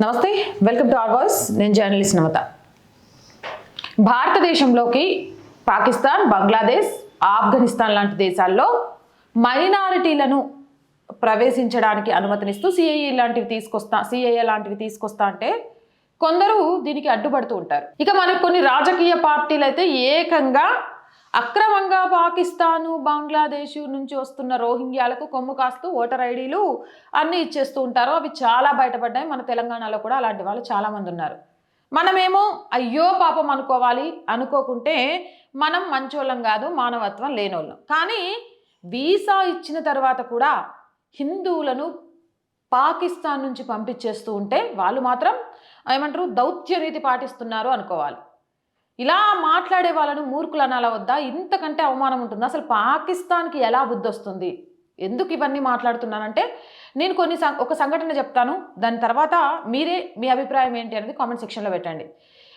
నమస్తే welcome to R voice నేను journalist నమత భారతదేశంలోకి పాకిస్తాన్ బంగ్లాదేశ్ ఆఫ్ఘనిస్తాన్ లాంటి దేశాల్లో మైనారిటీలను ప్రవేశించడానికి అనుమతినిస్తూ సిఐఏ లాంటివి తీసుకొస్తా సిఐఏ లాంటివి తీసుకొస్తా అంటే కొందరు దీనికి అడ్డుపడుతూ ఉంటారు. ఇక మనకు కొన్ని రాజకీయ పార్టీలు అయితే ఏకంగా అక్రమంగా పాకిస్తాను బంగ్లాదేశ్ నుంచి వస్తున్న రోహింగ్యాలకు కొమ్ము కాస్తూ ఓటర్ ఐడీలు అన్నీ ఇచ్చేస్తూ ఉంటారు. అవి చాలా బయటపడ్డాయి. మన తెలంగాణలో కూడా అలాంటి వాళ్ళు చాలామంది ఉన్నారు. మనమేమో అయ్యో పాపం అనుకోవాలి. అనుకోకుంటే మనం మంచోళ్ళం కాదు మానవత్వం లేనోళ్ళం. కానీ వీసా ఇచ్చిన తర్వాత కూడా హిందువులను పాకిస్తాన్ నుంచి పంపించేస్తూ ఉంటే వాళ్ళు మాత్రం ఏమంటారు దౌత్య రీతి పాటిస్తున్నారు అనుకోవాలి. ఇలా మాట్లాడే వాళ్ళను మూర్ఖులు అనాల వద్దా? ఇంతకంటే అవమానం ఉంటుంది. అసలు పాకిస్తాన్కి ఎలా బుద్ధి వస్తుంది? ఎందుకు ఇవన్నీ మాట్లాడుతున్నానంటే నేను కొన్ని సం- ఒక సంఘటన చెప్తాను. దాని తర్వాత మీరే మీ అభిప్రాయం ఏంటి అనేది కామెంట్ సెక్షన్లో పెట్టండి.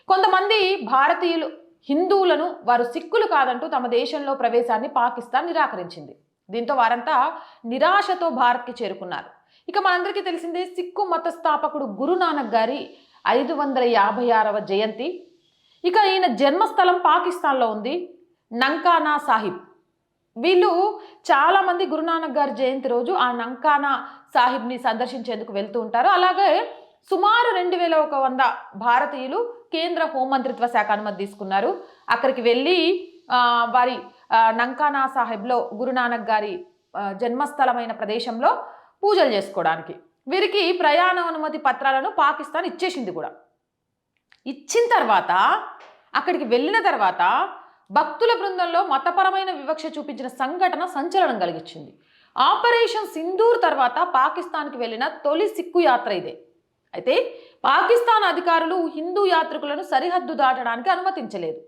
కొంతమంది భారతీయులు హిందువులను వారు సిక్కులు కాదంటూ తమ దేశంలో ప్రవేశాన్ని పాకిస్తాన్ నిరాకరించింది. దీంతో వారంతా నిరాశతో భారత్కి చేరుకున్నారు. ఇక మనందరికీ తెలిసిందే సిక్కు మత స్థాపకుడు గురునానక్ గారి ఐదు వందల యాభై ఆరవ జయంతి. ఇక ఈయన జన్మస్థలం పాకిస్తాన్లో ఉంది నంకానా సాహిబ్. వీళ్ళు చాలామంది గురునానక్ గారి జయంతి రోజు ఆ నంకానా సాహిబ్ని సందర్శించేందుకు వెళ్తూ ఉంటారు. అలాగే సుమారు రెండు వేల ఒక వంద భారతీయులు కేంద్ర హోంమంత్రిత్వ శాఖ అనుమతి తీసుకున్నారు. అక్కడికి వెళ్ళి వారి నంకానా సాహిబ్లో గురునానక్ గారి జన్మస్థలమైన ప్రదేశంలో పూజలు చేసుకోవడానికి. వీరికి ప్రయాణ అనుమతి పత్రాలను పాకిస్తాన్ ఇచ్చేసింది కూడా. ఇచ్చిన తర్వాత అక్కడికి వెళ్ళిన తర్వాత భక్తుల బృందంలో మతపరమైన వివక్ష చూపించిన సంఘటన సంచలనం కలిగించింది. ఆపరేషన్ సింధూర్ తర్వాత పాకిస్తాన్కి వెళ్ళిన తొలి సిక్కు యాత్ర ఇదే. అయితే పాకిస్తాన్ అధికారులు హిందూ యాత్రికులను సరిహద్దు దాటడానికి అనుమతించలేదు.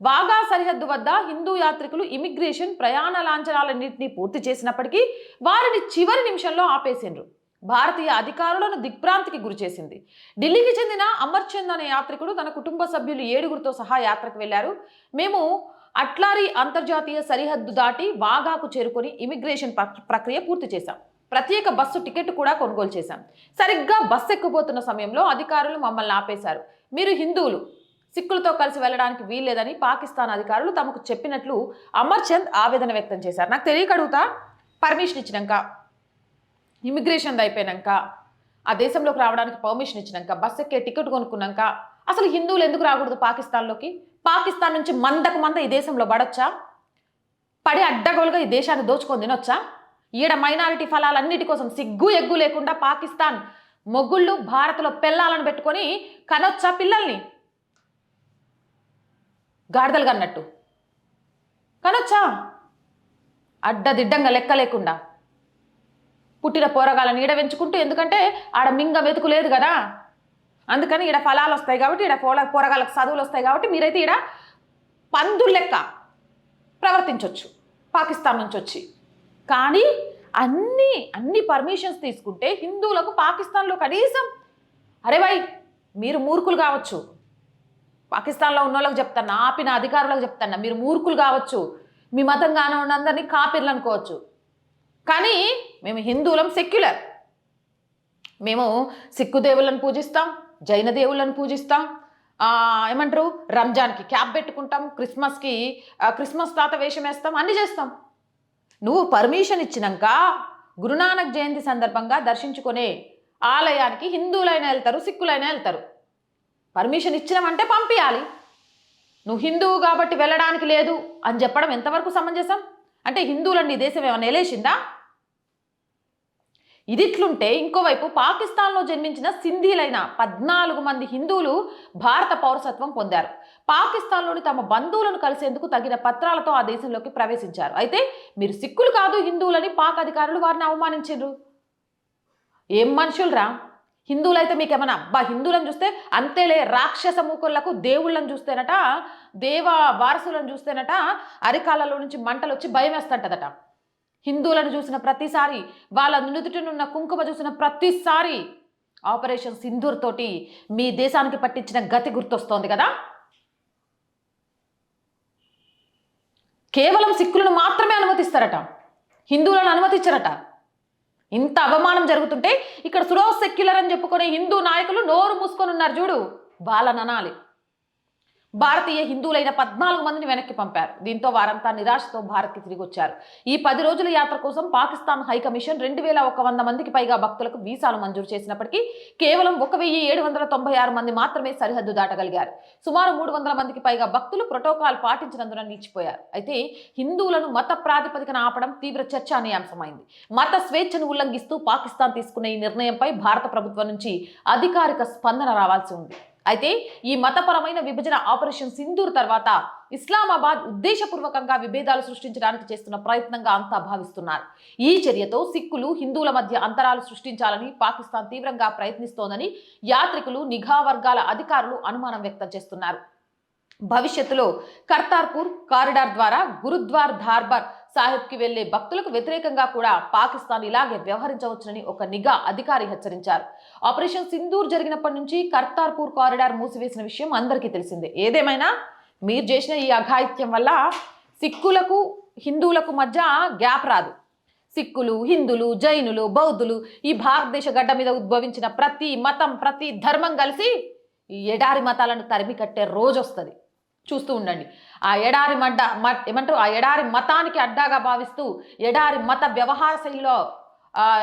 వాగా సరిహద్దు వద్ద హిందూ యాత్రికులు ఇమిగ్రేషన్ ప్రయాణ లాంఛనాలన్నింటినీ పూర్తి చేసినప్పటికీ వారిని చివరి నిమిషంలో ఆపేసిండ్రు. భారతీయ అధికారులను దిగ్భ్రాంతికి గురిచేసింది ఢిల్లీకి చెందిన అమర్చంద్ అనే యాత్రికుడు తన కుటుంబ సభ్యులు ఏడుగురితో సహా యాత్రకు వెళ్ళారు మేము అట్లారీ అంతర్జాతీయ సరిహద్దు దాటి వాగాకు చేరుకొని ఇమిగ్రేషన్ ప్రక్రియ పూర్తి చేశాం. ప్రత్యేక బస్సు టికెట్ కూడా కొనుగోలు చేశాం. సరిగ్గా బస్సు ఎక్కిపోతున్న సమయంలో అధికారులు మమ్మల్ని ఆపేశారు. మీరు హిందువులు సిక్కులతో కలిసి వెళ్ళడానికి వీల్లేదని పాకిస్తాన్ అధికారులు తమకు చెప్పినట్లు అమర్చంద్ ఆవేదన వ్యక్తం చేశారు. నాకు తెలియక అడుగుతా? పర్మిషన్ ఇచ్చినాక. ఇమిగ్రేషన్ అయిపోయాక ఆ దేశంలోకి రావడానికి పర్మిషన్ ఇచ్చినాక బస్ ఎక్కే టికెట్ కొనుక్కున్నాక అసలు హిందువులు ఎందుకు రాకూడదు పాకిస్తాన్లోకి? పాకిస్తాన్ నుంచి మందకు మంద ఈ దేశంలో పడొచ్చా? పడి అడ్డగోలుగా ఈ దేశాన్ని దోచుకొని తినొచ్చా? ఈడ మైనారిటీ ఫలాలన్నిటి కోసం సిగ్గు ఎగ్గు లేకుండా పాకిస్తాన్ మొగుళ్ళు భారత్లో పిల్లాలను పెట్టుకొని కనొచ్చా పిల్లల్ని? గాడిదలు కన్నట్టు కనొచ్చా? అడ్డదిడ్డంగా లెక్క లేకుండా. పుట్టిన పోరగాళ్ళని ఈడ పెంచుకుంటూ ఎందుకంటే ఆడ మింగ వెతుకు లేదు కదా. అందుకని ఈడ ఫలాలు వస్తాయి కాబట్టి ఈడ పోల పోరగాళ్ళకి చదువులు వస్తాయి కాబట్టి మీరైతే ఈడ పందులు లెక్క ప్రవర్తించవచ్చు పాకిస్తాన్ నుంచి వచ్చి. కానీ అన్ని అన్ని పర్మిషన్స్ తీసుకుంటే హిందువులకు పాకిస్తాన్లో కనీసం అరే భాయ్ మీరు మూర్ఖులు కావచ్చు. పాకిస్తాన్లో ఉన్న వాళ్ళకి చెప్తాను ఆపిన అధికారులకు చెప్తాను మీరు మూర్ఖులు కావచ్చు. మీ మతం కానివ్వండి అందరినీ కాపీర్లు అనుకోవచ్చు. కానీ మేము హిందువులం సెక్యులర్. మేము సిక్కు దేవుళ్ళని పూజిస్తాం జైన దేవుళ్ళని పూజిస్తాం ఏమంటారు? రంజాన్కి క్యాప్ పెట్టుకుంటాం క్రిస్మస్కి క్రిస్మస్ తాత వేషం వేస్తాం అన్నీ చేస్తాం. నువ్వు పర్మిషన్ ఇచ్చినాక గురునానక్ జయంతి సందర్భంగా దర్శించుకునే ఆలయానికి హిందువులైనా వెళ్తారు సిక్కులైనా వెళ్తారు. పర్మిషన్ ఇచ్చినామంటే పంపించాలి నువ్వు హిందువు కాబట్టి వెళ్ళడానికి లేదు అని చెప్పడం ఎంతవరకు సమంజసం? అంటే హిందువులండి ఈ దేశం ఏమైనా ఎలేసిందా? ఇదిట్లుంటే ఇంకోవైపు పాకిస్తాన్లో జన్మించిన సింధీలైన పద్నాలుగు మంది హిందువులు భారత పౌరసత్వం పొందారు. పాకిస్తాన్లోని తమ బంధువులను కలిసేందుకు తగిన పత్రాలతో ఆ దేశంలోకి ప్రవేశించారు. అయితే మీరు సిక్కులు కాదు హిందువులని పాక్ అధికారులు వారిని అవమానించారు ఏం మనుషులరా? హిందువులైతే మీకు ఏమన్నా అబ్బా హిందువులను చూస్తే అంతేలే రాక్షస మూకులకు దేవుళ్ళని చూస్తేనట దేవ వారసులను చూస్తేనట అరికాలలో నుంచి మంటలు వచ్చి భయం వేస్తుంటదట హిందువులను చూసిన ప్రతిసారి వాళ్ళ నుదుటినున్న కుంకుమ చూసిన ప్రతిసారి ఆపరేషన్ సింధూర్ తోటి మీ దేశానికి పట్టించిన గతి గుర్తొస్తోంది కదా? కేవలం సిక్కులను మాత్రమే అనుమతిస్తారట. హిందువులను అనుమతించరట. ఇంత అవమానం జరుగుతుంటే ఇక్కడ సుడో సెక్యులర్ అని చెప్పుకునే హిందూ నాయకులు నోరు మూసుకొని ఉన్నారు చూడు. వాళ్ళ ననాలి భారతీయ హిందువులైన పద్నాలుగు మందిని వెనక్కి పంపారు. దీంతో వారంతా నిరాశతో భారత్కి తిరిగి వచ్చారు ఈ పది రోజుల యాత్ర కోసం పాకిస్తాన్ హై కమిషన్ రెండు వేల ఒక వంద మందికి పైగా భక్తులకు వీసాలు మంజూరు చేసినప్పటికీ కేవలం ఒక వెయ్యి ఏడు వందల తొంభై ఆరు మంది మాత్రమే సరిహద్దు దాటగలిగారు. సుమారు మూడు వందల మందికి పైగా భక్తులు ప్రోటోకాల్ పాటించినందున నిలిచిపోయారు. అయితే హిందువులను మత ప్రాతిపదికన ఆపడం తీవ్ర చర్చానీయాంశమైంది. మత స్వేచ్ఛను ఉల్లంఘిస్తూ పాకిస్తాన్ తీసుకున్న ఈ నిర్ణయంపై భారత ప్రభుత్వం నుంచి అధికారిక స్పందన రావాల్సి ఉంది. అయితే ఈ మతపరమైన విభజన ఆపరేషన్ సింధూర్ తర్వాత ఇస్లామాబాద్ ఉద్దేశపూర్వకంగా విభేదాలు సృష్టించడానికి చేస్తున్న ప్రయత్నంగా అంతా భావిస్తున్నారు. ఈ చర్యతో సిక్కులు హిందువుల మధ్య అంతరాలు సృష్టించాలని పాకిస్తాన్ తీవ్రంగా ప్రయత్నిస్తోందని యాత్రికులు నిఘా వర్గాల అధికారులు అనుమానం వ్యక్తం చేస్తున్నారు. భవిష్యత్తులో కర్తార్పూర్ కారిడార్ ద్వారా గురుద్వార్ ధార్బర్ సాహిబ్కి వెళ్ళే భక్తులకు వ్యతిరేకంగా కూడా పాకిస్తాన్ ఇలాగే వ్యవహరించవచ్చునని ఒక నిఘా అధికారి హెచ్చరించారు. ఆపరేషన్ సింధూర్ జరిగినప్పటి నుంచి కర్తార్పూర్ కారిడార్ మూసివేసిన విషయం అందరికీ తెలిసిందే. ఏదేమైనా మీరు చేసిన ఈ అఘాయిత్యం వల్ల సిక్కులకు హిందువులకు మధ్య గ్యాప్ రాదు. సిక్కులు హిందువులు జైనులు బౌద్ధులు ఈ భారతదేశ గడ్డ మీద ఉద్భవించిన ప్రతి మతం ప్రతి ధర్మం కలిసి ఈ ఎడారి మతాలను తరిమి కట్టే రోజు వస్తుంది చూస్తూ ఉండండి. ఆ ఎడారి మడ్డ మ- ఏమంటారు? ఆ ఎడారి మతానికి అడ్డాగా భావిస్తూ ఎడారి మత వ్యవహార శైలిలో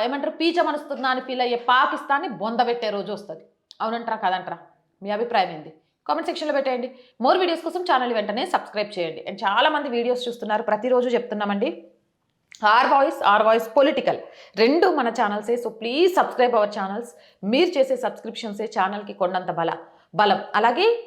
ఏమంటారు? పీచమనుస్తున్నా అని ఫీల్ అయ్యే పాకిస్తాన్ని బొందబెట్టే రోజు వస్తుంది. అవునంటారా కదంటారా? మీ అభిప్రాయం ఏంది? కామెంట్ సెక్షన్లో పెట్టేయండి. మోర్ వీడియోస్ కోసం ఛానల్ వెంటనే సబ్స్క్రైబ్ చేయండి. అండ్ చాలామంది వీడియోస్ చూస్తున్నారు. ప్రతిరోజు చెప్తున్నామండి. R voice R voice political. రెండు మన ఛానల్సే. So please subscribe our channels. మీరు చేసే సబ్స్క్రిప్షన్సే ఛానల్కి కొండంత బల బలం. అలాగే